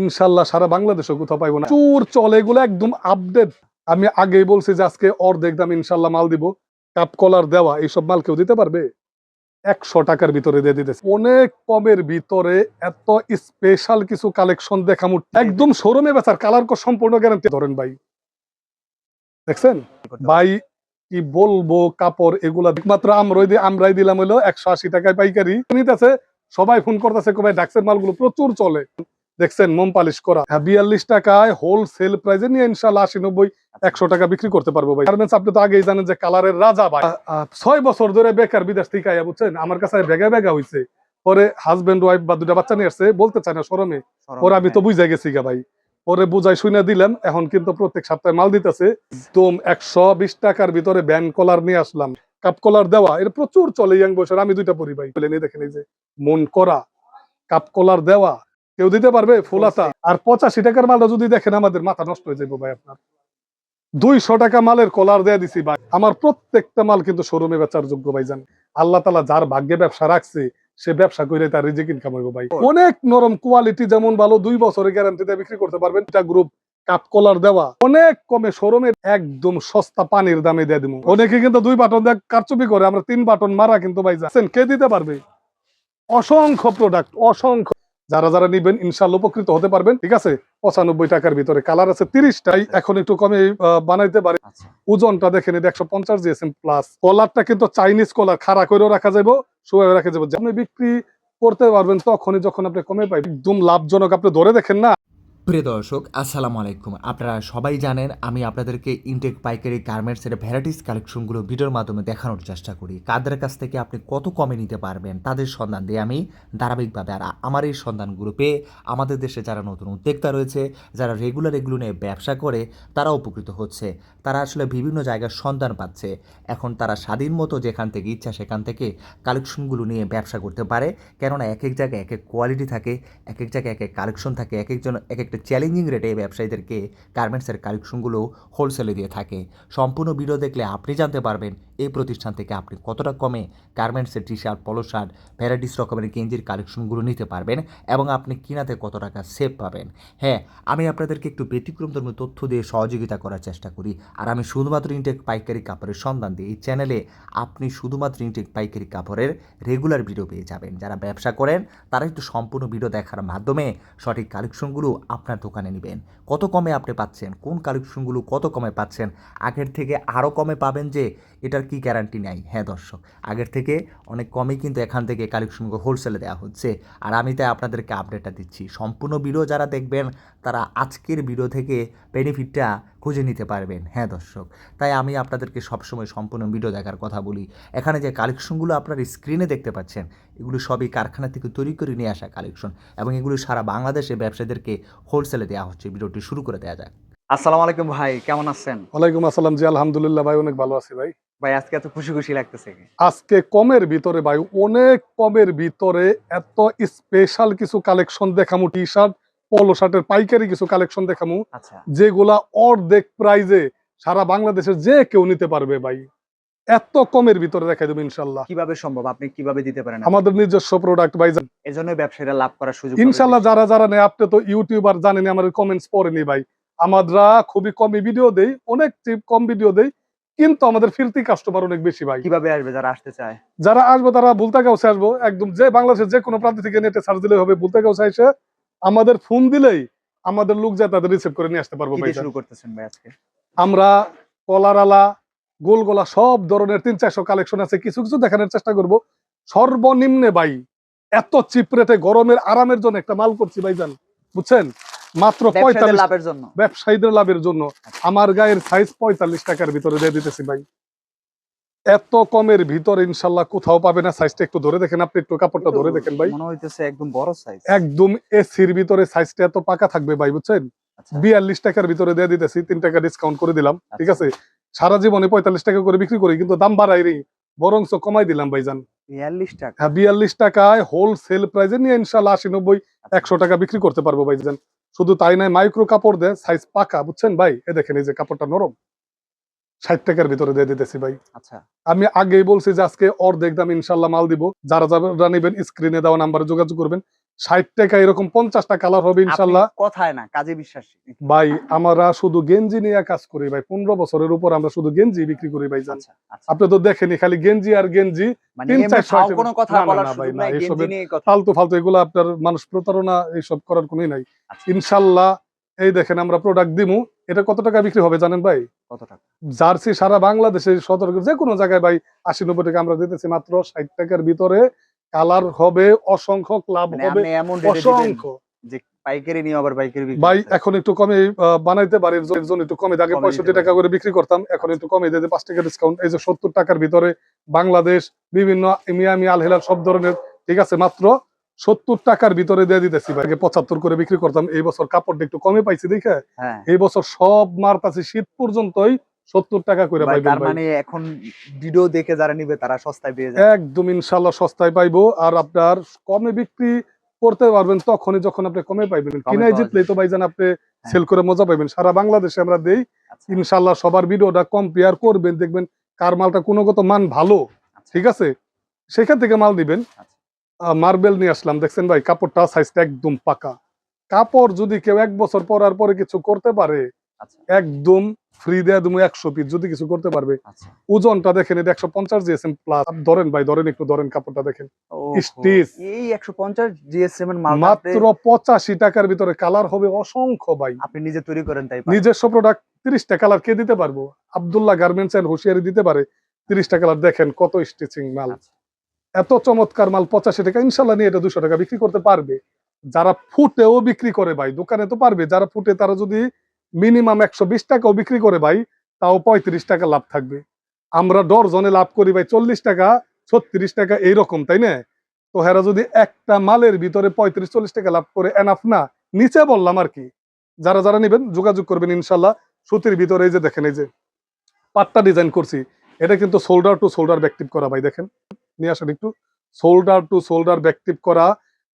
ইনশাল্লাহ সারা বাংলাদেশে কোথাও পাইবো না। চুর চলে, এগুলো একদম আপডেট আমি আগেই বলছি যে আজকে অর্ধেক দাম ইনশাল্লাহ মাল দিব। কাপ কলার দেওয়া, এইসব মাল কেউ দিতে পারবে? একশো টাকার ভিতরে দিয়ে দিতেছে। অনেক কমের ভিতরে এত স্পেশাল কিছু কালেকশন দেখামু। একদম শোরুমে বেচার কালার কো সম্পূর্ণ গ্যারান্টি ধরেন ভাই, দেখছেন? ভাই, কি বলব, কাপড় এগুলা একমাত্র আমরাই দিয়ে আমরাই দিলাম হলো একশো আশি টাকায় পাইকারি। নিতেছে, সবাই ফোন করতেছে ভাই ডাক্সের মালগুলো। প্রচুর চলে। দেখছেন মোম পালিশ করা। হ্যাঁ বিয়াল্লিশ টাকায় হোলসেল প্রাইসে নিয়ে ইনশাল্লাহ আশি নব্বই একশো টাকা বিক্রি করতে পারব ভাই। গার্মেন্টস আপনি তো আগেই জানেন যে কালারের রাজা ভাই। ছয় বছর ধরে বেকার বিদেশ থেকে আইয়া বুঝছেন? আমার কাছে বেগা বেগা হইছে। পরে হাজবেন্ড ওয়াইফ বা দুটা বাচ্চা নিয়ে আসছে বলতে চায় না সরমে পরে আমি তো বুঝাই গেছি গা ভাই। পরে বুঝাই শুনে দিলাম এখন কিন্তু প্রত্যেক সপ্তাহে মাল দিতেছে। একদম একশো বিশ টাকার ভিতরে ব্যান কলার নিয়ে আসলাম। কাপ কলার দেওয়া এটা প্রচুর চলে ইয়াং বয়সের আমি দুইটা পরি ভাই। দেখেন এই যে মন করা কাপ কলার দেওয়া কেউ দিতে পারবে ফুলাতা আর পঁচাশি টাকার মালটা যদি দেখেন আমাদের মাথা নষ্ট হয়ে যাব ভাই আপনার। দুইশো টাকা মালের কলার দেয়া দিছি ভাই। আমার প্রত্যেকটা মাল কিন্তু শোরুমে বেচার যোগ্য ভাই জান। আল্লাহ তালা যার ভাগ্যে ব্যবসা রাখছে সে ব্যবসা করে তার রিজিক ইনকাম হইব ভাই। অনেক নরম কোয়ালিটি যেমন ভালো দুই বছরের গ্যারান্টিতে বিক্রি করতে পারবেন। এটা গ্রুপ কাপ কলার দেওয়া। অনেক কমে শোরুমে একদম সস্তা পানির দামে দিয়ে দিব অনেকে কিন্তু দুই বাটন দেখ কারচুপি করে আমরা তিন বাটন মারা কিন্তু ভাই যাচ্ছেন কে দিতে পারবে? অসংখ্য প্রোডাক্ট অসংখ্য। যারা যারা নিবেন ইনশাল্লাহ উপকৃত হতে পারবেন। ঠিক আছে? পঁচানব্বই টাকার ভিতরে কালার আছে তিরিশটাই। এখন একটু কমে বানাইতে পারে। আচ্ছা। ওজনটা দেখেন এটা একশো পঞ্চাশ দিয়েছেন প্লাস কলারটা কিন্তু চাইনিজ কলার খাড়া করেও রাখা যাব শুয়ে রাখা যাব যেমন বিক্রি করতে পারবেন তখনই যখন আপনি কমে পাই একদম লাভজনক আপনি ধরে দেখেন না। প্রিয় দর্শক, আসসালামু আলাইকুম। আপনারা সবাই জানেন, আমি আপনাদেরকে ইনটেক পাইকারি গার্মেন্টসের ভ্যারাইটিস কালেকশনগুলো ভিডিওর মাধ্যমে দেখানোর চেষ্টা করি। কাদের কাছ থেকে আপনি কত কমে নিতে পারবেন, তাদের সন্ধান দিয়ে আমি ধারাবাহিকভাবে আর আমার এই সন্ধানগুলো পেয়ে আমাদের দেশে যারা নতুন উদ্যোক্তা রয়েছে, যারা রেগুলার এগুলো নিয়ে ব্যবসা করে, তারা উপকৃত হচ্ছে। তারা আসলে বিভিন্ন জায়গার সন্ধান পাচ্ছে। এখন তারা স্বাধীন মতো যেখান থেকে ইচ্ছা সেখান থেকে কালেকশনগুলো নিয়ে ব্যবসা করতে পারে। কেননা এক এক জায়গায় এক এক কোয়ালিটি থাকে, এক এক জায়গায় এক এক কালেকশন থাকে, এক একজন এক একটা চ্যালেঞ্জিং রেটে ব্যবসায়ীদেরকে গার্মেন্টসের কালেকশনগুলো হোলসেলে দিয়ে থাকে। সম্পূর্ণ ভিডিও দেখলে আপনি জানতে পারবেন এই প্রতিষ্ঠান থেকে আপনি কতটা কমে গার্মেন্টসের T shirt polo shirt varieties রকমের গেঞ্জির কালেকশনগুলো নিতে পারবেন এবং আপনি কিনাতে কত টাকা সেভ পাবেন। হ্যাঁ আমি আপনাদেরকে একটু ব্যতিক্রম ব্যতিক্রমধর্মী তথ্য দিয়ে সহযোগিতা করার চেষ্টা করি। আর আমি শুধুমাত্র ইনটেক পাইকারি কাপড়ের সন্ধান দিই এই চ্যানেলে আপনি শুধুমাত্র ইনটেক পাইকারি কাপড়ের রেগুলার ভিডিও পেয়ে যাবেন। যারা ব্যবসা করেন তারা একটু সম্পূর্ণ ভিডিও দেখার মাধ্যমে সঠিক কালেকশনগুলো আপনার দোকানে নেবেন। কত কমে আপনি পাচ্ছেন? কোন কালেকশনগুলো কত কমে পাচ্ছেন? আগের থেকে আরও কমে পাবেন যে এটার কি গ্যারান্টি নাই? হ্যাঁ দর্শক, আগের থেকে অনেক কমই কিন্তু এখান থেকে কালেকশনগুলো হোলসেলে দেওয়া হচ্ছে। আর আমি তাই আপনাদেরকে আপডেটটা দিচ্ছি। সম্পূর্ণ ভিডিও যারা দেখবেন, তারা আজকের ভিডিও থেকে বেনিফিটটা খুঁজে নিতে পারবেন। হ্যাঁ দর্শক, তাই আমি আপনাদেরকে সবসময় সম্পূর্ণ ভিডিও দেখার কথা বলি। এখানে যে কালেকশনগুলো আপনার স্ক্রিনে দেখতে পাচ্ছেন, এগুলো সবই কারখানা থেকে তৈরি করে নিয়ে আসা কালেকশন এবং এগুলো সারা বাংলাদেশে ব্যবসায়ীদেরকে হোলসেলে দেওয়া হচ্ছে। ভিডিওটি শুরু করে দেওয়া যাক। আসসালামু আলাইকুম ভাই কেমন আছেন? ওয়ালাইকুম আসসালাম জি আলহামদুলিল্লাহ ভাই অনেক ভালো আছি ভাই। ভাই আজকে এত খুশি খুশি লাগতেছে আজকে কমের ভিতরে ভাই অনেক কমের ভিতরে এত স্পেশাল কিছু কালেকশন দেখামু টি শার্ট পলো শার্টের পাইকারি কিছু কালেকশন দেখামু আচ্ছা। যেগুলা অর্ধেক প্রাইজে সারা বাংলাদেশের যে কেউ নিতে পারবে ভাই। এত কমের ভিতরে দেখাই দেবো ইনশাল্লাহ। কীভাবে সম্ভব? আপনি কীভাবে দিতে পারেন আমাদের? নিজস্ব প্রোডাক্ট ভাই এজন্য ব্যবসায়ীরা লাভ করার সুযোগ ইনশাল্লাহ যারা যারা নেই আপনি তো ইউটিউবার জানেন আমাদের কমেন্টস পড়েনি ভাই। আমরা খুবই কমই ভিডিও দেই অনেক কম ভিডিও দেই কিন্তু আমাদের ফিরতি কাস্টমার অনেক বেশি ভাই। কীভাবে আসবে যারা আসতে চায়? যারা আসব তারা ভুলতা গাউসে আসব একদম যে বাংলাদেশের যে কোনো প্রান্ত থেকে নেটে সার্চ দিলে হবে ভুলতা গাউসে এসে আমাদের ফোন দিলেই আমাদের লোক যায় তাদের রিসিভ করে নিয়ে আসতে পারব ভাই শুরু করতেছেন ভাই আজকে? আমরা কলারালা গোল গলা সব ধরনের তিন চারশো কালেকশন আছে কিছু কিছু দেখানোর চেষ্টা করব। সর্বনিম্নে ভাই এত চিপ রেটে গরমের আরামের জন্য একটা মাল করছি ভাইজান বুঝছেন? মাত্র পঁয়তাল্লিশ লাভের জন্য। ব্যবসায়ীদের লাভের জন্য। আমার গায়ের সাইজ পঁয়তাল্লিশ টাকার ভিতরে দিয়ে দিতেছি ভাই। এত কমের ভিতরে ইনশাল্লাহ কোথাও পাবে না সাইজটা একটু ধরে দেখেন আপনি একটু কাপড়টা ধরে দেখেন ভাই। মনে হইতেছে একদম বড় সাইজ একদম এসির ভিতরে সাইজটা এত পাকা থাকবে ভাই বুঝছেন? আচ্ছা। বিয়াল্লিশ টাকার ভিতরে দিয়ে দিতেছি তিন টাকা ডিসকাউন্ট করে দিলাম ঠিক আছে? সারা জীবনে পঁয়তাল্লিশ টাকা করে বিক্রি করি কিন্তু দাম বাড়াই রে বরংস কমাই দিলাম ভাইজান বিয়াল্লিশ টাকা। হ্যাঁ বিয়াল্লিশ টাকায় হোলসেল প্রাইসে নিয়ে ইনশাল্লাহ আশি নব্বই একশো টাকা বিক্রি করতে পারব ভাইজান শুধু তাই নয় মাইক্রো কাপড় দেয় সাইজ পাকা বুঝছেন ভাই? এ দেখেন এই যে কাপড়টা নরম। ষাট টাকার ভিতরে দিয়ে দিতেছি ভাই। আচ্ছা। আমি আগেই বলছি যে আজকে অর্ধেক দাম ইনশাল্লাহ মাল দিব। যারা যারা নেবেন স্ক্রিনে দেওয়া নাম্বারে যোগাযোগ করবেন। ষাট টাকা এরকম পঞ্চাশটা কালার হবে ইনশাল্লাহ। কথায় না কাজে বিশ্বাসী। ভাই আমরা শুধু গেঞ্জি নিয়ে কাজ করি ভাই পনেরো বছরের উপর আমরা শুধু গেঞ্জি বিক্রি করি ভাই জান। আচ্ছা আচ্ছা। আপনি তো দেখেনি খালি গেঞ্জি আর গেঞ্জি মানে ফালতু ফালতু এগুলো আপনার মানুষ প্রতারণা এইসব করার কোনোই নাই। আচ্ছা, ইনশাল্লাহ এই দেখেন আমরা প্রোডাক্ট দিমু এটা কত টাকা বিক্রি হবে জানেন ভাই? কত টাকা? জার্সি সারা বাংলাদেশে সতর্ক যে কোনো জায়গায় ভাই আশি নব্বই টাকা আমরা দিতেছি মাত্র ষাট টাকার ভিতরে কালার হবে অসংখ্য লাভ মানে হবে অসংখ্য। পাইকারি নিয়ে আবার পাইকারি ভাই এখন একটু কমে বানাইতে পারি জন্য- একটু কমে। আগে পঁয়ষট্টি টাকা করে বিক্রি করতাম এখন একটু কমে দিয়ে পাঁচ টাকা ডিসকাউন্ট এই যে সত্তর টাকার ভিতরে বাংলাদেশ বিভিন্ন মিয়ামি আল হেলাল সব ধরনের ঠিক আছে মাত্র সত্তর টাকার ভিতরে দিয়ে দিতেছি ভাই। পঁচাত্তর করে বিক্রি করতাম। এই বছর কাপড়টা একটু কমে পাইছি দেখে হ্যাঁ। এই বছর সব মারতাছি শীত পর্যন্তই সত্তর টাকা করে পাইবেন তার মানে এখন ভিডিও দেখে যারা নিবে তারা সস্তায় পেয়ে যাবে। একদম ইনশাল্লাহ সস্তায় পাইবো। আর আপনার কমে বিক্রি করতে পারবেন তখনই যখন আপনি কমে পাইবেন। কিনাই জিতলেই তো ভাইজান আপনি হ্যাঁ। সেল করে মজা পাইবেন। সারা বাংলাদেশে আমরা দেই আচ্ছা, ইনশাল্লাহ সবার ভিডিওটা কম্পেয়ার করবেন। দেখবেন কার মালটা গুণগত মান ভালো আচ্ছা, ঠিক আছে? সেখান থেকে মাল দিবেন। আচ্ছা। মার্বেল নিয়ে আসলাম। দেখছেন ভাই কাপড়টা সাইজটা একদম পাকা। কাপড় যদি কেউ এক বছর পরার পরে কিছু করতে পারে আচ্ছা একদম ফ্রি দেয়া তুমি একশো পিস যদি কিছু করতে পারবে। আচ্ছা। ওজনটা দেখেন এটা একশো পঞ্চাশ দিয়েছেন প্লাস ধরেন ভাই ধরেন একটু ধরেন কাপড়টা দেখেন। ওহো, এই একশো পঞ্চাশ জিএসএম এর মাত্র পঁচাশি টাকার ভিতরে কালার হবে অসংখ্য ভাই। আপনি নিজে তৈরি করেন তাই নিজস্ব প্রোডাক্ট তিরিশটা কালার কে দিতে পারব? আবদুল্লাহ গার্মেন্টস এন্ড হুশিয়ারি দিতে পারে। তিরিশটা কালার দেখেন কত স্টিচিং মাল। আচ্ছা, এত চমৎকার মাল পঁচাশি টাকা। ইনশাল্লাহ নিয়ে এটা দুশো টাকা বিক্রি করতে পারবে। যারা ফুটেও বিক্রি করে ভাই দোকানে তো পারবে। যারা ফুটে তারা যদি মিনিমাম একশো বিশ টাকাও বিক্রি করে ভাই, তাও পঁয়ত্রিশ টাকা লাভ থাকবে। আমরা ডরজনে লাভ করি ভাই চল্লিশ টাকা, ছত্রিশ টাকা এইরকম, তাই না? তো হেরা যদি একটা মালের ভিতরে পঁয়ত্রিশ, চল্লিশ টাকা লাভ করে এনাফ না, নিচে বললাম আর কি। যারা যারা নেবেন, যোগাযোগ করবেন ইনশাল্লাহ। সুতির ভিতরে এই যে দেখেন, এই যে পাট্টা ডিজাইন করছি, এটা কিন্তু শোল্ডার টু শোল্ডার ব্যাকটিভ করা ভাই, দেখেন। নিয়ে আসেন একটু। শোল্ডার টু শোল্ডার ব্যাকটিভ করা,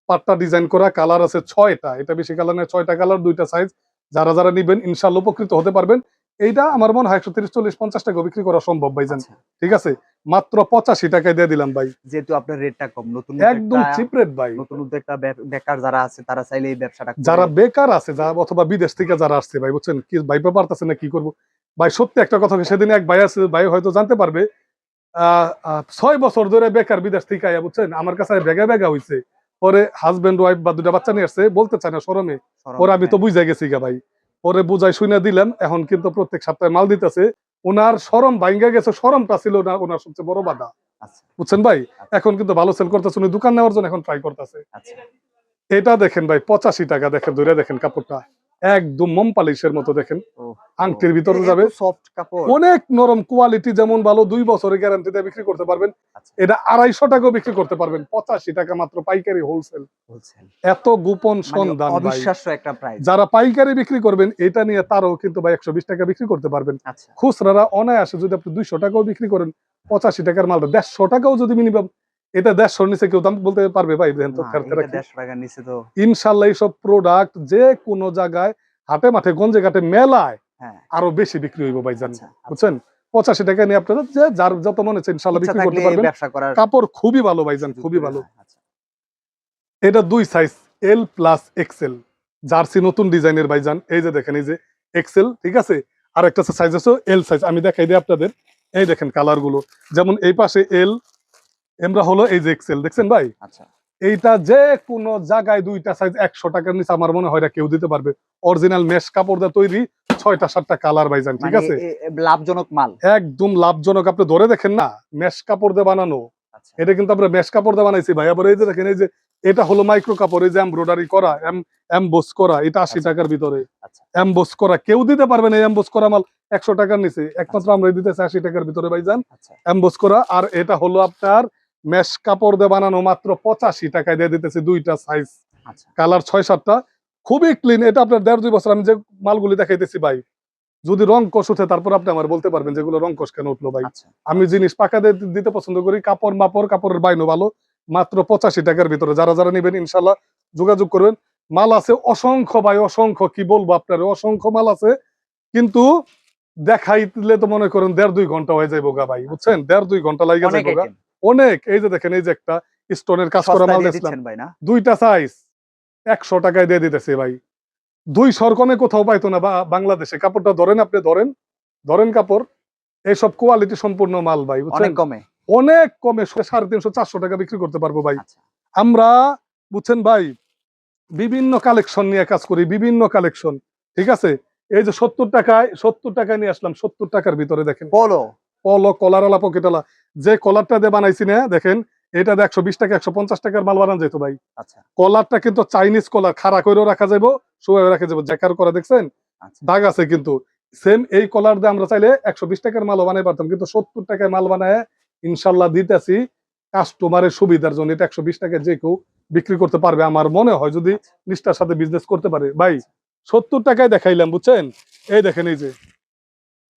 পাট্টা ডিজাইন করা কালার আছে ছয়টা, এটা বেশি কালার নেই ছয়টা কালার দুইটা সাইজ যারা যারা নিবেন ইনশাল্লাহ উপকৃত হতে পারবেন। এইটা আমার মনে হয় একশো তিরিশ চল্লিশ পঞ্চাশ টাকা বিক্রি করা সম্ভব ভাই জান আচ্ছা, ঠিক আছে? মাত্র পঁচাশি টাকায় দিয়ে দিলাম ভাই। যেহেতু আপনার রেটটা কম নতুন একদম চিপ রেট ভাই। নতুন উদ্যোক্তা বেকার যারা আছে তারা চাইলে এই ব্যবসাটা যারা বেকার আছে যারা অথবা বিদেশ থেকে যারা আসছে ভাই বুঝছেন? কি ভাইপে পারতেছে না কি করব? ভাই সত্যি একটা কথা সেদিন এক ভাই আছে ভাই হয়তো জানতে পারবে আহ, ছয় বছর ধরে বেকার বিদেশ থেকে আয়া বুঝছেন? আমার কাছে বেগা বেগা হইছে। পরে হাজবেন্ড ওয়াইফ বা দুটা বাচ্চা নিয়ে আসছে বলতে চায় না সরমে। পরে আমি তো হ্যাঁ, বুঝাই গেছি গা ভাই। পরে বুঝাই শুনে দিলাম এখন কিন্তু প্রত্যেক সপ্তাহে মাল দিতেছে। ওনার সরম ভাঙ্গা গেছে সরমটা ছিল না ওনার সবচেয়ে বড় বাধা। আচ্ছা, বুঝছেন ভাই? আচ্ছা। এখন কিন্তু ভালো সেল করতেছে উনি দোকান নেওয়ার জন্য এখন ট্রাই করতেছে। আচ্ছা, এটা দেখেন ভাই পঁচাশি টাকা দেখেন ধরে দেখেন কাপড়টা। একদম মোম পালিশের মতো দেখেন। আংটির ভিতরে যাবে। soft কাপড়। অনেক নরম কোয়ালিটি যেমন ভালো দুই বছরের গ্যারান্টি দিয়ে বিক্রি করতে পারবেন। আচ্ছা। এটা আড়াইশো টাকাও বিক্রি করতে পারবেন। পঁচাশি টাকা মাত্র পাইকারি হোলসেল এত গোপন মানে সন্ধান একটা প্রাইস যারা পাইকারি বিক্রি করবেন এটা নিয়ে তারও কিন্তু ভাই একশো বিশ টাকা বিক্রি করতে পারবেন। আচ্ছা। খুচরারা অনায়াসে যদি আপনি দুইশো টাকাও বিক্রি করেন পঁচাশি টাকার মালটা দেড়শো টাকাও যদি মিনিমাম এটা দেড়শোর নিচে কেউ দাম বলতে পারবে ভাই দেখেন তো না, খেয়াল করে এটা রাখি। দেড়শো টাকার নিচে তো। ইনশাল্লাহ এইসব প্রোডাক্ট যে কোনো জায়গায় হাটে মাঠে গঞ্জে ঘাটে মেলায় হ্যাঁ। আরও বেশি বিক্রি হইব ভাই জান আচ্ছা, আচ্ছা। বুঝছেন? পঁচাশি টাকা নিয়ে আপনারা যে যার যত মনে হচ্ছে ইনশাল্লাহ বিক্রি করতে পারবেন। কাপড় খুবই ভালো ভাইজান সুযোগ খুবই ভালো। আচ্ছা, এটা দুই size L plus XL jersey নতুন ডিজাইনের ভাইজান এই যে দেখেন এই যে এক্সেল ঠিক আছে? আর একটা সাইজ আছে এল সাইজ আমি দেখাই দিই আপনাদের। এই দেখেন কালারগুলো। যেমন এই পাশে এল এমরা হলো এই যে এক্সেল দেখছেন ভাই? আচ্ছা। এইটা যে কোনো জায়গায় দুইটা সাইজ একশো টাকার নিচে আমার মনে হয় কেউ দিতে পারবে। অরিজিনাল মেশ কাপড় দিয়ে তৈরি ছয়টা সাতটা কালার ভাইজান ঠিক মানে আছে? লাভজনক মাল। একদম লাভজনক আপনি ধরে দেখেন না মেশ কাপড় দিয়ে বানানো। আচ্ছা। এটা কিন্তু আমরা মেশ কাপড় দিয়ে বানাইছি ভাই। আবার এই যে দেখেন এই যে এটা হলো মাইক্রো কাপড় এই যে এমব্রয়ডারি করা এমবোস করা এটা আশি আচ্ছা। টাকার ভিতরে। আচ্ছা। এমবোস করা কেউ দিতে পারবে না এমবোস করা মাল একশো টাকার নিচে। একমাত্র আমরা দিতেছি আশি টাকার ভিতরে ভাইজান। আচ্ছা। এমবোস করা আর এটা হলো আপনার মেশ কাপড় দিয়ে বানানো মাত্র পঁচাশি টাকায় দিয়ে দিতেছি দুইটা সাইজ আচ্ছা। কালার ছয় সাতটা। খুবই ক্লিন এটা আপনার দেড় দুই বছর আমি যে মালগুলি দেখাইতেছি ভাই যদি রং কষ উঠে তারপর আপনি আমার বলতে পারবেন যেগুলো রং কষ কেন উঠল ভাই। আচ্ছা। আমি জিনিস পাকা দিতে পছন্দ করি কাপড় মাপড় কাপড়ের বাইনো ভালো মাত্র পঁচাশি টাকার ভিতরে। যারা যারা নেবেন ইনশাল্লাহ যোগাযোগ করবেন। মাল আছে অসংখ্য ভাই অসংখ্য কি বলব আপনার অসংখ্য মাল আছে। কিন্তু দেখাইলে তো মনে করেন দেড় দুই ঘণ্টা হয়ে যাইব গা ভাই বুঝছেন? দেড় দুই ঘণ্টা লাগে অনেক যাইব গা। item। অনেক এই যে দেখেন এই যে একটা স্টোনের কাজ করা মাল দিয়ে দেখলাম। দিচ্ছেন ভাই না? দুইটা সাইজ একশো টাকায় দিয়ে দিতেছে ভাই। দুই সর কমে কোথাও পাইতো না বা বাংলাদেশে। কাপড়টা ধরেন আপনি ধরেন ধরেন কাপড় এইসব কোয়ালিটি সম্পূর্ণ মাল ভাই অনেক কমে? অনেক কমে সাড়ে তিনশো চারশো টাকা বিক্রি করতে পারব ভাই। আচ্ছা। আমরা বুঝছেন ভাই বিভিন্ন কালেকশন নিয়ে কাজ করি বিভিন্ন কালেকশন ঠিক আছে? এই যে সত্তর টাকায় সত্তর টাকায় নিয়ে আসলাম সত্তর টাকার ভিতরে দেখেন। পলো পলো কলারওয়ালা পকেটওয়ালা যে কলারটা দিয়ে বানাইছি না দেখেন এটা একশো বিশ টাকা একশো পঞ্চাশ টাকার মাল বানান যেত ভাই। আচ্ছা। কলারটা কিন্তু চাইনিজ কলার খাড়া করেও রাখা যাব শুয়ে রাখা যাব জ্যাকার করা দেখছেন? আচ্ছা। দাগ আছে কিন্তু। সেম এই কলার দিয়ে আমরা চাইলে একশো বিশ টাকার মালও বানাই পারতাম কিন্তু সত্তর টাকায় মাল বানায় ইনশাল্লাহ দিতেছি। কাস্টমারের সুবিধার জন্য এটা একশো বিশ টাকায় যে কেউ বিক্রি করতে পারবে আমার মনে হয় যদি নিষ্ঠার সাথে বিজনেস করতে পারে। ভাই সত্তর টাকায় দেখাইলাম বুঝছেন? এই দেখেন এই যে।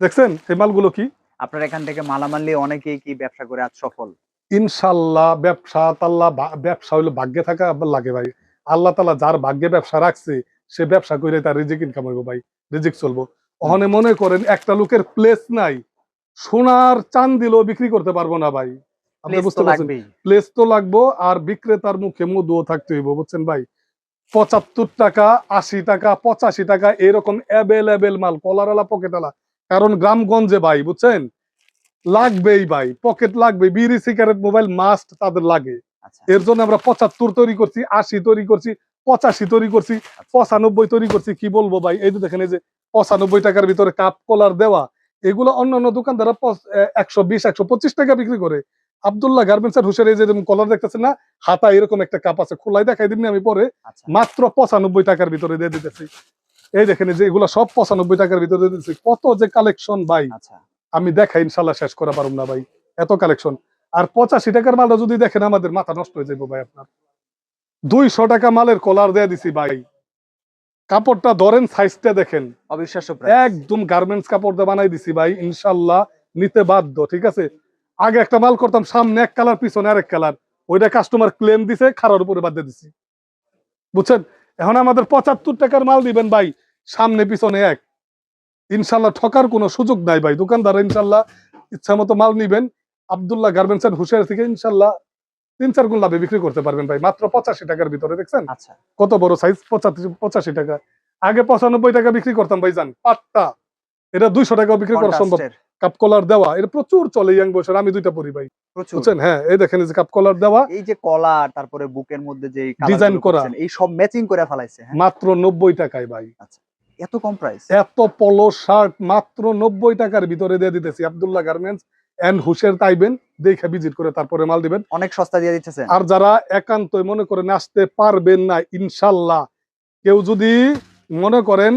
দেখছেন? এই মালগুলো কি? আপনার এখান থেকে মালামাল নিয়ে অনেকেই কি ব্যবসা করে আজ সফল? ইনশাল্লাহ ব্যবসা তাল্লাহ ব্যবসা হইল ভাগ্যে থাকা লাগে ভাই। আল্লাহ তালা যার ভাগ্যে ব্যবসা রাখছে সে ব্যবসা করে তার রিজিক ইনকাম হইব ভাই রিজিক চলবো। ওখানে মনে করেন একটা লোকের প্লেস নাই সোনার চান দিলেও বিক্রি করতে পারব না ভাই। আপনি বুঝতে পারছেন? প্লেস তো লাগবো আর বিক্রেতার মুখে মধুও থাকতে হইব বুঝছেন ভাই? পঁচাত্তর টাকা আশি টাকা পঁচাশি টাকা এরকম অ্যাভেলেবেল মাল কলারালা পকেটালা কারণ গ্রামগঞ্জে ভাই বুঝছেন? লাগবেই ভাই পকেট লাগবে বিড়ি সিগারেট মোবাইল মাস্ট তাদের লাগে। আচ্ছা। এর জন্য আমরা পঁচাত্তর তৈরি করছি আশি তৈরি করছি পঁচাশি তৈরি করছি পঁচানব্বই তৈরি করছি কি বলব ভাই? এই যে দেখেন এই যে পঁচানব্বই টাকার ভিতরে কাপ কলার দেওয়া এগুলো অন্য অন্য দোকানদাররা পঁচ- একশো বিশ একশো পঁচিশ টাকা বিক্রি করে। আবদুল্লাহ গার্মেন্টস এর হুসের এই যে কলার দেখতেছেন না হাতা এরকম একটা কাপ আছে খোলাই দেখাই দিবনি আমি পরে। আচ্ছা। মাত্র পঁচানব্বই টাকার ভিতরে দিয়ে দিতেছি। এই দেখেন যে এগুলো সব পঁচানব্বই টাকার ভিতরে দিতেছি কত যে কালেকশন ভাই। আচ্ছা। আমি দেখাই ইনশাল্লাহ শেষ করা পারুম না ভাই। এত কালেকশন আর পঁচাশি টাকার মালটা যদি দেখেন আমাদের মাথা নষ্ট হয়ে যাব ভাই আপনার। দুইশো টাকা মালের কলার দিয়ে দিছি ভাই। কাপড়টা ধরেন সাইজটা দেখেন। অবিশ্বাস্য একদম গার্মেন্টস কাপড় দিয়ে বানাই দিছি ভাই ইনশাল্লাহ নিতে বাধ্য ঠিক আছে? আগে একটা মাল করতাম সামনে এক কালার পিছনে আরেক কালার ওইটা কাস্টমার ক্লেম দিছে খারার উপরে বাদ দিয়ে দিছি। বুঝছেন? এখন আমাদের পঁচাত্তর টাকার মাল দিবেন ভাই সামনে পিছনে এক। ইনশাল্লাহ ঠকার কোনো সুযোগ নাই ভাই। দোকানদার ইনশাল্লাহ ইচ্ছা মতো মাল নিবেন। আবদুল্লাহ গার্মেন্টস এন্ড হুশিয়ার থেকে ইনশাল্লাহ তিন চার গুণ লাভে বিক্রি করতে পারবেন ভাই। মাত্র পঁচাশি টাকার ভিতরে দেখছেন? আচ্ছা। কত বড় সাইজ পঁচাশি পঁচাশি টাকা। আগে পঁচানব্বই টাকা বিক্রি করতাম ভাই জান পাটটা। এটা দুইশো টাকা বিক্রি করা সম্ভব। কন্ট্রাস্টের কাপ কলার দেওয়া। এটা প্রচুর চলে ইয়াং বছর আমি দুইটা পরি ভাই। বুঝছেন? হ্যাঁ এই দেখেন যে কাপ কলার দেওয়া। এই যে কলার তারপরে বুকের মধ্যে যে Design করা। এই সব ম্যাচিং করে ফেলাইছে হ্যাঁ? মাত্র নব্বই টাকায় ভাই। এত কম প্রাইস এত পলো শার্ট মাত্র নব্বই টাকার ভিতরে দিয়ে দিতেছি। আবদুল্লাহ গার্মেন্টস এন্ড হুশের তাইবেন দেখে ভিজিট করে তারপরে মাল দিবেন। অনেক সস্তা দিয়ে দিচ্ছে আর যারা একান্তই মনে করেন আসতে পারবেন না ইনশাল্লাহ। কেউ যদি মনে করেন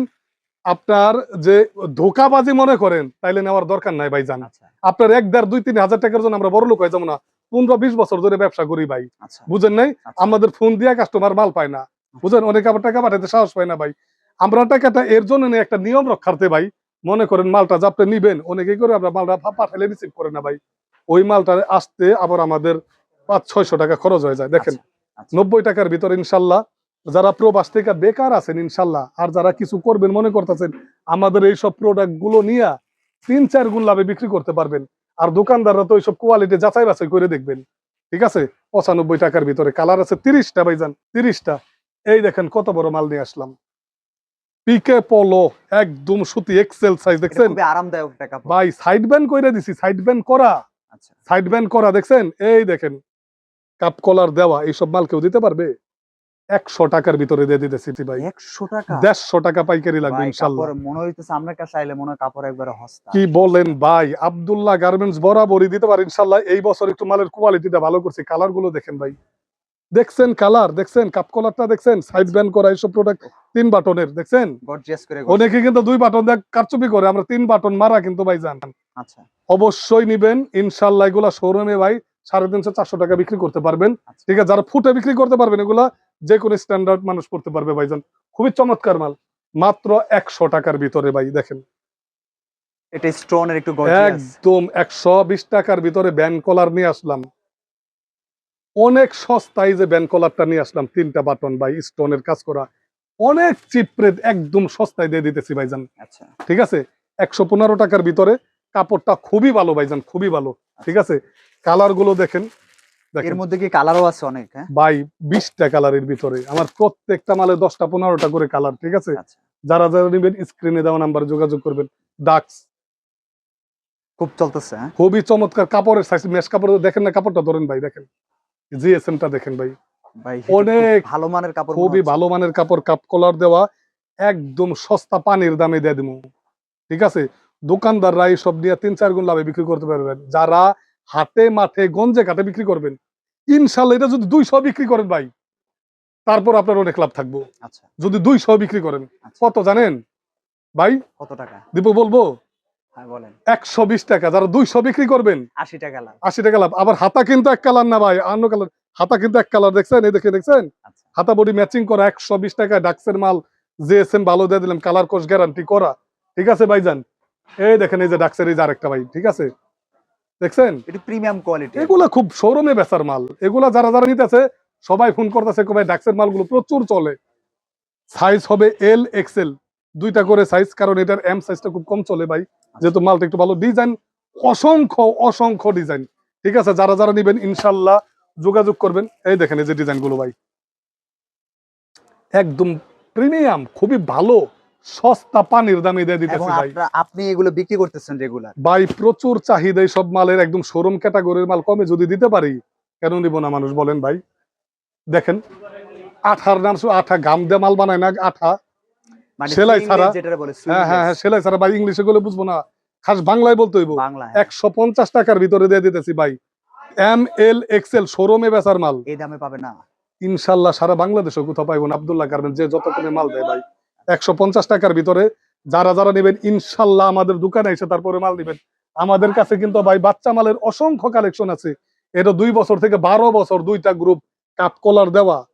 আপনার যে ধোকাবাজি মনে করেন তাইলে নেওয়ার দরকার নাই ভাই জান আচ্ছা। আপনার এক দেড় দুই তিন হাজার টাকার জন্য আমরা বড় লোক হয়ে যাব না। পনেরো বিশ বছর ধরে ব্যবসা করি ভাই। আচ্ছা। বুঝেন নাই? আচ্ছা। আমাদের ফোন দিয়া কাস্টমার মাল পায় না। বুঝেন? অনেক আবার টাকা পাঠাতে সাহস পায় না ভাই। আমরা টাকাটা এর জন্য একটা নিয়ম রক্ষার্থে ভাই মনে করেন মালটা যে আপনি নিবেন অনেকেই করে আমরা মালটা পাঠালে রিসিভ করে না ভাই। ওই মালটা আসতে আবার আমাদের পাঁচ ছয়শো টাকা খরচ হয়ে যায়। দেখেন। নব্বই টাকার ভিতরে ইনশাল্লাহ যারা প্রবাস থেকে বেকার আছেন ইনশাল্লাহ আর যারা কিছু করবেন মনে করতেছেন আমাদের এই সব প্রোডাক্টগুলো নিয়ে তিন চার গুণ লাভে বিক্রি করতে পারবেন। আর দোকানদাররা তো এইসব কোয়ালিটি যাচাই বাছাই করে দেখবেন। ঠিক আছে? পঁচানব্বই টাকার ভিতরে কালার আছে তিরিশটা ভাইজান তিরিশটা। এই দেখেন কত বড় মাল নিয়ে আসলাম। পিকে পলো একদম সুতি এক্সেল সাইজ দেখছেন? আরামদায়ক ভাই সাইড ব্যান্ড করে দিছি সাইড ব্যান্ড করা। আচ্ছা। সাইড ব্যান্ড করা দেখছেন? এই দেখেন কাপ কলার দেওয়া এইসব মাল কেউ দিতে পারবে? একশো টাকার ভিতরে দিয়ে দিতেছি ভাই। একশো টাকা? দেড়শো টাকা পাইকারি লাগবে ইনশাল্লাহ। মনে হইতেছে আপনার কাছে আইলে মনে হয় কাপড় একবারে হস্তা। কি বলেন ভাই আব্দুল্লাহ গার্মেন্টস বরাবরই দিতে পারে ইনশাল্লাহ। এই বছর একটু মালের কোয়ালিটিটা ভালো করছে কালারগুলো দেখেন ভাই। দেখছেন কালার দেখছেন কাপ কলারটা দেখছেন সাইড ব্যান্ড করা এইসব প্রোডাক্ট তিন বাটনের দেখছেন? অনেকে কিন্তু দুই বাটন দেখ কারচুপি করে আমরা তিন বাটন মারা কিন্তু ভাই জান আচ্ছা। অবশ্যই নিবেন ইনশাল্লাহ এগুলা শোরুমে ভাই সাড়ে তিনশো চারশো টাকা বিক্রি করতে পারবেন। আচ্ছা। ঠিক আছে যারা ফুটে বিক্রি করতে পারবেন এগুলা যে কোনো স্ট্যান্ডার্ড মানুষ করতে পারবে ভাইজান। খুবই চমৎকার মাল। মাত্র একশো টাকার ভিতরে ভাই দেখেন। এটা স্টোনের একটু একদম একশো বিশ টাকার ভিতরে ব্যান কলার নিয়ে আসলাম। অনেক সস্তায় যে ব্যান কলারটা নিয়ে আসলাম তিনটা বাটন ভাই স্টোনের কাজ করা। অনেক চিপ একদম সস্তায় দিয়ে দিতেছি ভাইজান। আচ্ছা। ঠিক আছে? একশো পনেরো টাকার ভিতরে কাপড়টা খুবই ভালো ভাইজান খুবই ভালো। ঠিক আছে? কালারগুলো দেখেন। এর মধ্যে কি কালারও আছে অনেক হ্যাঁ? ভাই বিশটা কালারের ভিতরে। আমার প্রত্যেকটা মালে দশটা পনেরোটা করে কালার ঠিক আছে? আচ্ছা। যারা যারা নেবেন স্ক্রিনে দেওয়া নাম্বারে যোগাযোগ করবেন। ডাক্স খুব চলতেছে হ্যাঁ? খুবই চমৎকার কাপড়ের সাইজ মেশ কাপড় দেখেন না কাপড়টা ধরেন ভাই দেখেন। জিএসএমটা দেখেন ভাই। ভাই অনেক ভালো মানের কাপড় খুবই ভালো মানের কাপড় কাপ কলার দেওয়া একদম সস্তা পানির দামে দিয়ে দিব ঠিক আছে? দোকানদাররা এইসব দিয়ে তিন চার গুণ লাভে বিক্রি করতে পারবেন। যারা হাটে মাঠে গঞ্জে কাটে বিক্রি করবেন। ইনশাল্লাহ এটা যদি দুইশো বিক্রি করেন ভাই তারপর আপনার অনেক লাভ থাকব। আচ্ছা। যদি দুইশো বিক্রি করেন আচ্ছা। কত জানেন? ভাই কত টাকা? দিব বলব? হ্যাঁ একশো বিশ টাকা যারা দুইশো বিক্রি করবেন আশি টাকা লাভ। আশি টাকা লাভ। আবার হাতা কিন্তু এক কালার না ভাই অন্য কালার হাতা কিন্তু এক কালার দেখছেন? এই দেখে দেখছেন? আচ্ছা। হাতা বডি ম্যাচিং করা একশো বিশ টাকা ডাক্সের মাল জিএসএম ভালো দিয়ে দিলাম কালার কোর্স গ্যারান্টি করা। ঠিক আছে ভাইজান? এই দেখেন এই যে ডাক্সের এই যে আরেকটা ভাই ঠিক আছে? দেখছেন? এটা প্রিমিয়াম কোয়ালিটি এগুলা খুব শোরুমে বেচার মাল। এগুলা যারা যারা নিতেছে সবাই ফোন করতেছে ভাই ডাক্সের মালগুলো প্রচুর চলে। সাইজ হবে এল এক্সেল দুইটা করে সাইজ কারণ এটার এম সাইজটা খুব কম চলে ভাই। যেহেতু মালটা একটু ভালো ডিজাইন অসংখ্য অসংখ্য ডিজাইন ঠিক আছে যারা যারা নিবেন ইনশাল্লাহ যোগাযোগ করবেন। এই দেখেন এই যে ডিজাইনগুলো ভাই। একদম প্রিমিয়াম খুবই ভালো। সস্তা পানির দামে দিয়ে দিতেছি ভাই। আপনি এগুলো বিক্রি করতেছেন রেগুলার? ভাই প্রচুর চাহিদা সব মালের একদম শোরুম ক্যাটাগরির মাল কমে যদি দিতে পারি কেন নিব না মানুষ বলেন ভাই? দেখেন আঠার নাম আঠা গাম দিয়ে মাল বানায় না আঠা। মানে সেলাই ছাড়া- হ্যাঁ হ্যাঁ হ্যাঁ সেলাই ছাড়া ভাই ইংলিশে গুলো বুঝব না। খাস বাংলায় বলতে হইব। একশো পঞ্চাশ টাকার ভিতরে দিয়ে দিতেছি ভাই। এম এল এক্সেল শোরুমে বেচার মাল। এই দামে পাবে না। ইনশাল্লাহ সারা বাংলাদেশে কোথাও পাইবো না। আবদুল্লাহ গার্মেন্ট যে যত কমে মাল দেয় ভাই। একশো পঞ্চাশ টাকার ভিতরে যারা যারা নেবেন ইনশাল্লাহ আমাদের দোকানে এসে তারপরে মাল নেবেন। আমাদের কাছে কিন্তু ভাই বাচ্চা মালের অসংখ্য কালেকশন আছে। এটা দুই বছর থেকে বারো বছর দুইটা গ্রুপ কাপ কলার দেওয়া।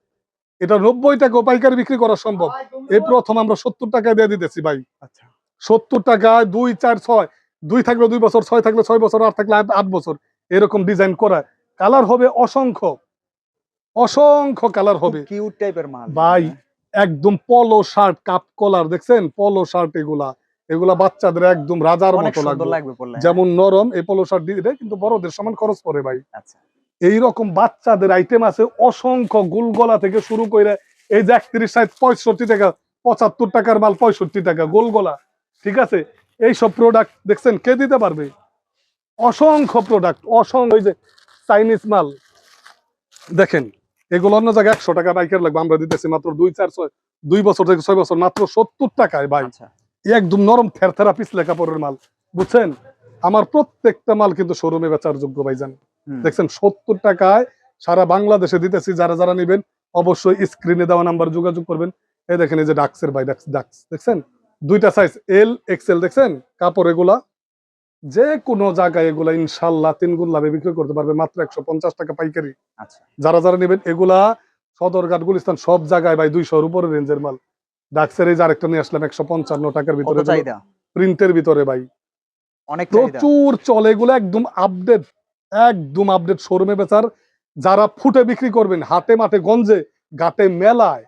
এটা নব্বই টাকা পাইকারি বিক্রি করা সম্ভব। এই প্রথম আমরা সত্তর টাকায় দিয়ে দিতেছি ভাই। আচ্ছা। সত্তর টাকায় দুই চার ছয় দুই থাকলে দুই বছর ছয় থাকলে ছয় বছর আট থাকলে আট- আট বছর এরকম ডিজাইন করা। কালার হবে অসংখ্য। অসংখ্য কালার হবে। কিউট টাইপের মাল। ভাই, একদম পলো শার্ট কাপ কলার দেখছেন? পলো শার্ট এগুলা। এগুলা বাচ্চাদের একদম রাজার মতো লাগবে। লাগবে যেমন নরম এই পলো শার্ট দিয়ে কিন্তু বড়দের সমান খরচ পড়ে ভাই। আচ্ছা। এইরকম বাচ্চাদের আইটেম আছে অসংখ্য গোলগলা থেকে শুরু করে এই যে একত্রিশ ষাট পঁয়ষট্টি টাকা পঁচাত্তর টাকার মাল পঁয়ষট্টি টাকা গোলগলা। ঠিক আছে? এইসব প্রোডাক্ট দেখছেন? কে দিতে পারবে? অসংখ্য প্রোডাক্ট অসংখ্য ওই যে চাইনিজ মাল। দেখেন এগুলো অন্য জায়গায় একশো টাকা বাইকের লাগবে আমরা দিতেছি মাত্র দুই চার ছয় দুই বছর থেকে ছয় বছর মাত্র সত্তর টাকায় ভাই। আচ্ছা। একদম নরম থেরথেরা পিছলে কাপড়ের মাল বুঝছেন? আমার প্রত্যেকটা মাল কিন্তু শোরুমে বেচার যোগ্য ভাইজান হুম, দেখছেন সত্তর টাকায় সারা বাংলাদেশে দিতেছি যারা যারা নেবেন অবশ্যই স্ক্রিনে দেওয়া নাম্বার যোগাযোগ করবেন। এই দেখেন এই যে ডাক্সের ভাই ডাক্স ডাক্স দেখছেন? দুইটা সাইজ এল এক্সেল দেখছেন? কাপড় এগুলা যে কোনো জায়গায় এগুলা ইনশাল্লাহ তিন গুণ লাভে বিক্রি করতে পারবে মাত্র একশো পঞ্চাশ টাকা পাইকারি। আচ্ছা। যারা যারা নেবেন এগুলা সদরঘাট গুলিস্তান সব জায়গায় ভাই দুইশোর উপরে রেঞ্জের মাল। ডাক্সের এই আরেকটা নিয়ে আসলাম একশো পঞ্চান্ন টাকার ভিতরে প্রিন্টের ভিতরে ভাই। অনেক প্রচুর চলে এগুলো একদম আপডেট একদম আপডেট শোরুমে বেচার। যারা ফুটে বিক্রি করবেন হাটে মাঠে গঞ্জে ঘাটে মেলায়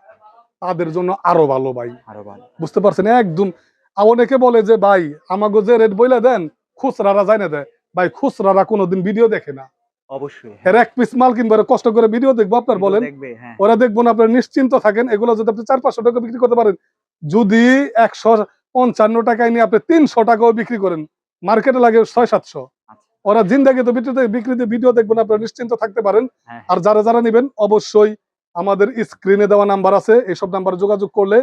তাদের জন্য আরও ভালো ভাই। আরও ভালো। বুঝতে পারছেন? একদম অনেকে বলে যে ভাই আমাকে যে রেট বইলে দেন খুচরারা যায় না দেয় ভাই খুচরারা কোনোদিন ভিডিও দেখে না। অবশ্যই এর এক পিস মাল কিনবে কষ্ট করে ভিডিও দেখব আপনার বলেন। হ্যাঁ। ওরা দেখব না আপনার নিশ্চিন্ত থাকেন এগুলো যদি আপনি চার পাঁচশো টাকা বিক্রি করতে পারেন। যদি একশো পঞ্চান্ন টাকায় নিয়ে আপনি তিনশো টাকাও বিক্রি করেন মার্কেটে লাগে ছয় সাতশো। আচ্ছা। ওরা জিন্দাগি তো বিক্রিতে ভিডিও দেখবেন আপনারা নিশ্চিন্ত থাকতে পারেন। হ্যাঁ আর যারা যারা নেবেন অবশ্যই আমাদের স্ক্রিনে দেওয়া নাম্বার আছে এইসব নাম্বার যোগাযোগ করলে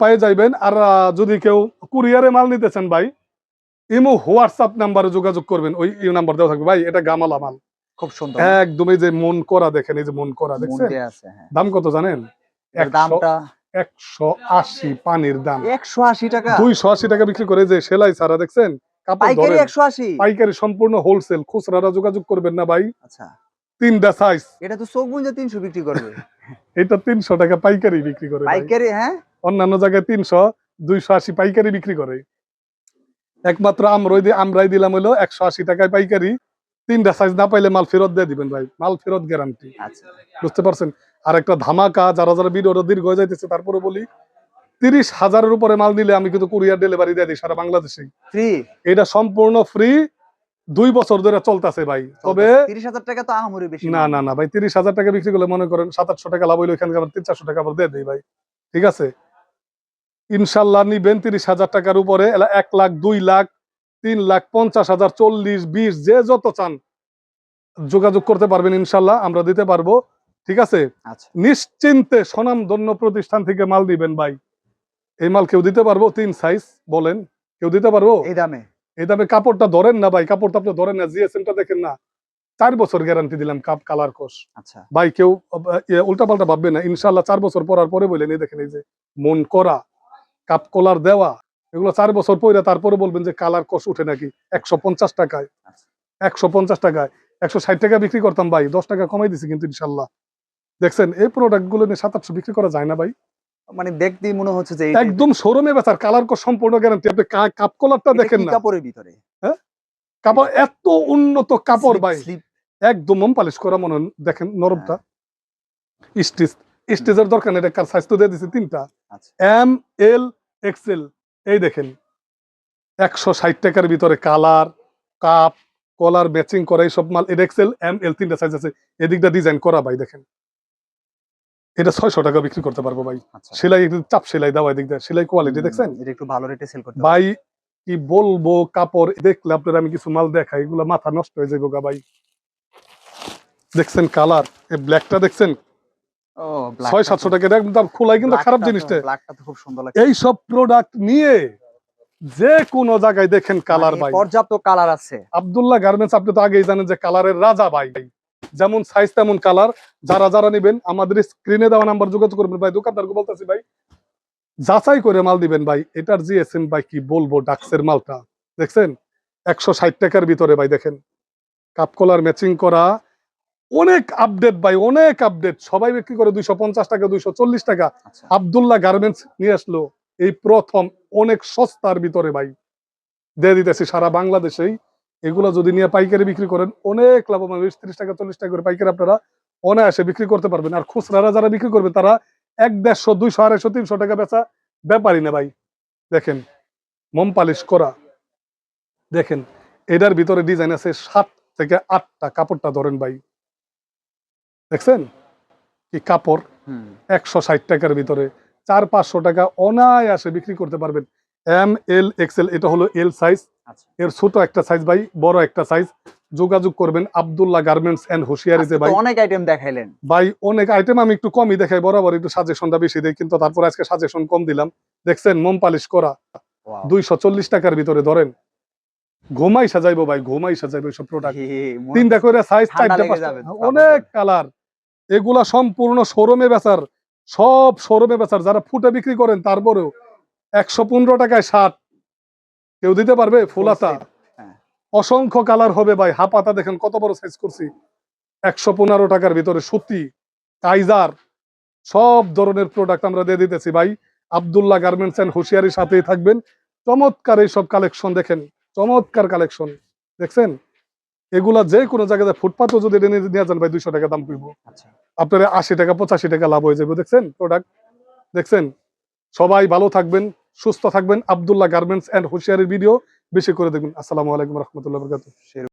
পেয়ে যাইবেন। আর যদি কেউ কুরিয়ারে মাল নিতেছেন ভাই ইমো হোয়াটসঅ্যাপ নাম্বারে যোগাযোগ করবেন ওই নাম্বার দেওয়া থাকবে। ভাই এটা গামালা মাল খুব সুন্দর। একদম এই যে মন করা দেখেন এই যে মন করা দেখছেন? হ্যাঁ। দাম কত জানেন? দামটা একশো আশি পানির দাম। একশো আশি টাকা। দুইশো আশি টাকা বিক্রি করে যে সেলাই ছাড়া দেখছেন? পাইকারি সম্পূর্ণ হোলসেল খুচরারা যোগাযোগ করবেন না ভাই। আচ্ছা। তিনটা সাইজ এটা তো বুঝে তিনশো বিক্রি করবে। এটা তিনশো টাকা পাইকারি বিক্রি করে পাইকারি হ্যাঁ? অন্যান্য জায়গায় তিনশো দুইশো আশি পাইকারি বিক্রি করে। একমাত্র আমরাই দিয়ে আমরাই দিলাম হলো একশো আশি টাকায় পাইকারি। তিনটা সাইজ না পাইলে মাল ফেরত দিয়ে দিবেন ভাই। মাল ফেরত গ্যারান্টি আচ্ছা। বুঝতে পারছেন? আর একটা ধামাকা যারা যারা ভিডিওটা দীর্ঘ হয়ে যাইতেছে তারপরে বলি তিরিশ হাজারের উপরে মাল নিলে আমি কিন্তু কুরিয়ার ডেলিভারি দিয়ে দিই সারা বাংলাদেশে ফ্রি এটা সম্পূর্ণ ফ্রি দুই বছর ধরে চলতেছে ভাই। তবে তিরিশ হাজার টাকা তো আহামরি বেশি না। না না ভাই তিরিশ হাজার টাকা বিক্রি করলে মনে করেন সাত আটশো টাকা লাভ হইল এখানে আবার তিন চারশো টাকা আবার দিয়ে দিই ভাই। ঠিক আছে? ইনশাল্লাহ নিবেন তিরিশ হাজার টাকার উপরে। এক লাখ দুই লাখ তিন লাখ পঞ্চাশ হাজার চল্লিশ বিশ যে যত চান যোগাযোগ করতে পারবেন ইনশাল্লাহ আমরা দিতে পারব। ঠিক আছে? নিশ্চিন্তে নিশ্চিন্তে স্বনামধন্য প্রতিষ্ঠান থেকে মাল দিবেন ভাই। এই মাল কেউ দিতে পারব? তিন সাইজ বলেন। কেউ দিতে পারব? এই দামে। এই দামে কাপড়টা ধরেন না ভাই কাপড়টা আপনি ধরেন না জিএসএমটা দেখেন না। চার বছর গ্যারান্টি দিলাম কাপ কালার কোষ আচ্ছা। ভাই কেউ উল্টা পাল্টা ভাববে না। ইনশাল্লাহ চার বছর পরার পরে বললেন এই দেখেন এই যে মন করা। কাপ কলার দেওয়া এগুলো চার বছর পরে তারপরে বলবেন যে কালার কোষ উঠে নাকি? একশো পঞ্চাশ টাকায়। আচ্ছা। একশো পঞ্চাশ টাকায়। একশো ষাট টাকা বিক্রি করতাম ভাই দশ টাকা কমাই দিছি কিন্তু ইনশাল্লাহ। দেখছেন এই প্রোডাক্টগুলো নিয়ে সাত আটশো বিক্রি করা যায় না ভাই। মানে দেখতেই মনে হচ্ছে যে একদম শোরুমে বেচার কালার কোষ সম্পূর্ণ গ্যারান্টি আপনি কাপ কলারটা দেখেন না। কাপড়ের ভিতরে? হ্যাঁ? কাপড় এত উন্নত কাপড় ভাই। একদম মোম পালিশ করা মনে। দেখেন নরমটা। হ্যাঁ। স্টিচ স্টিচের দরকার নেই এটা সাইজ তো দিয়ে দিছি তিনটা। আচ্ছা। এম এল এক্সেল এই দেখেন। একশো ষাট টাকার ভিতরে কালার কাপ কলার ম্যাচিং করা এই সব মাল এটা এক্সেল এম এল তিনটা সাইজ আছে। এদিকটা ডিজাইন করা ভাই দেখেন। এটা ছয়শো টাকা বিক্রি করতে পারব ভাই। আচ্ছা। সেলাই একটু চাপ সেলাই দেওয়া এদিক দিয়ে সেলাই কোয়ালিটি দেখছেন? এটা একটু ভালো রেটে সেল করতে ভাই কি বলব কাপড় দেখলে আপনার আমি কিছু মাল দেখাই এগুলো মাথা নষ্ট হয়ে যাবে গা ভাই। দেখছেন কালার? এই ব্ল্যাকটা দেখছেন? ছয় সাতশো টাকা একদম খোলাই কিন্তু খারাপ জিনিসটা। খুব সুন্দর এই সব প্রোডাক্ট নিয়ে যে কোনো জায়গায় দেখেন কালার মানে ভাই। পর্যাপ্ত কালার আছে। আব্দুল্লাহ গার্মেন্টস আপনি তো আগেই জানেন যে কালারের রাজা ভাই। যেমন সাইজ তেমন কালার যারা যারা নেবেন আমাদের স্ক্রিনে দেওয়া নাম্বার যোগাযোগ করবেন ভাই দোকানদারকে বলতেছি ভাই। যাচাই করে মাল দিবেন ভাই। এটার জিএসএম ভাই কি বলব ডাক্সের মালটা। দেখছেন? একশো ষাট টাকার ভিতরে ভাই দেখেন। কাপ কলার ম্যাচিং করা অনেক আপডেট ভাই অনেক আপডেট সবাই বিক্রি করে দুইশো পঞ্চাশ টাকা দুইশো চল্লিশ টাকা। আচ্ছা। আব্দুল্লাহ গার্মেন্টস নিয়ে আসলো। এই প্রথম অনেক সস্তার ভিতরে ভাই। দিয়ে দিতেছি সারা বাংলাদেশেই। এগুলো যদি নিয়ে পাইকারি বিক্রি করেন অনেক লাভবান। বিশ ত্রিশ টাকা চল্লিশ টাকা করে পাইকারি আপনারা অনায়াসে বিক্রি করতে পারবেন। আর খুচরারা যারা বিক্রি করবে তারা এক দেড়শো দুইশো আড়াইশো তিনশো টাকা বেচা ব্যাপারই না ভাই। দেখেন মোম পালিশ করা। দেখেন এটার ভিতরে ডিজাইন আছে সাত থেকে আটটা কাপড়টা ধরেন ভাই। দেখছেন? কি কাপড়? একশো ষাট টাকার ভিতরে। চার পাঁচশো টাকা অনায়াসে বিক্রি করতে পারবেন। এম এল এক্সেল এটা হলো এল সাইজ। আচ্ছা। এর ছোট একটা সাইজ ভাই বড় একটা সাইজ। যোগাযোগ করবেন আব্দুল্লাহ গার্মেন্টস এন্ড হুশিয়ারিতে ভাই। অনেক আইটেম দেখাইলেন। ভাই অনেক আইটেম আমি একটু কমই দেখাই বরাবর একটু সাজেশনটা বেশি দেই কিন্তু তারপর আজকে সাজেশন কম দিলাম। দেখছেন মোম পালিশ করা. দুইশো চল্লিশ টাকার ভিতরে ধরেন। ঘুমাই সাজাইবো ভাই ঘুমাই সাজাইবো এইসব প্রোডাক্ট তিনটা করে সাইজ চারটা অনেক কালার এগুলা সম্পূর্ণ শোরুমে বেচার সব শোরুমে বেচার। যারা ফুটে বিক্রি করেন তারপরেও একশো পনেরো টাকায় ষাট। কেউ দিতে পারবে ফুলাতা হ্যাঁ। অসংখ্য কালার হবে ভাই। হাপাতা দেখেন কত বড় সাইজ করছি। একশো পনেরো টাকার ভিতরে সুতি কাইজার সব ধরনের প্রোডাক্ট আমরা দিয়ে দিতেছি ভাই। আবদুল্লাহ গার্মেন্টস এন্ড হুশিয়ারির সাথেই থাকবেন। চমৎকার এই সব কালেকশন দেখেন। চমৎকার কালেকশন দেখছেন? এগুলা যে কোনো জায়গায় ফুটপাতও যদি নেওয়া নিয়ে যান ভাই দুইশো টাকা দাম পড়ব আপনারা আপনার আশি টাকা পঁচাশি টাকা লাভ হয়ে যাবে দেখছেন? প্রোডাক্ট দেখছেন? সবাই ভালো থাকবেন সুস্থ থাকবেন। আবদুল্লাহ গার্মেন্টস এন্ড হুঁশিয়ারির ভিডিও বেশি করে দেখবেন আসসালামু আলাইকুম রহমতুল্লাহ বরকাত